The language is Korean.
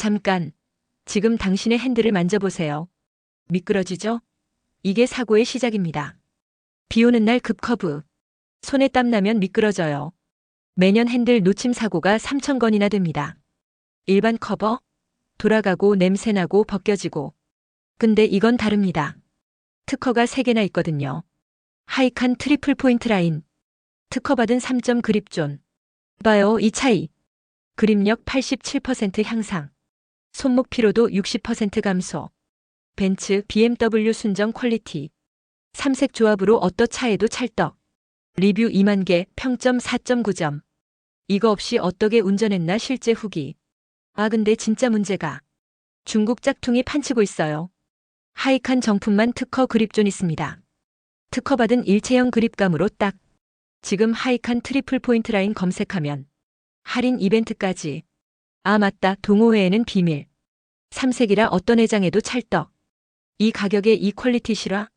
잠깐. 지금 당신의 핸들을 만져보세요. 미끄러지죠? 이게 사고의 시작입니다. 비 오는 날 급커브. 손에 땀 나면 미끄러져요. 매년 핸들 놓침 사고가 3,000건이나 됩니다. 일반 커버? 돌아가고 냄새나고 벗겨지고. 근데 이건 다릅니다. 특허가 3개나 있거든요. 하이칸 트리플 포인트 라인. 특허받은 3점 그립존. 봐요, 이 차이. 그립력 87% 향상. 손목 피로도 60% 감소. 벤츠, BMW 순정 퀄리티. 삼색 조합으로 어떠 차에도 찰떡. 리뷰 2만 개, 평점 4.9점. 이거 없이 어떻게 운전했나 실제 후기. 아, 근데 진짜 문제가. 중국 짝퉁이 판치고 있어요. 하이칸 정품만 특허 그립존 있습니다. 특허받은 일체형 그립감으로 딱. 지금 하이칸 트리플 포인트 라인 검색하면 할인 이벤트까지. 아, 맞다. 동호회에는 비밀. 삼색이라 어떤 회장에도 찰떡. 이 가격에 이 퀄리티 실화?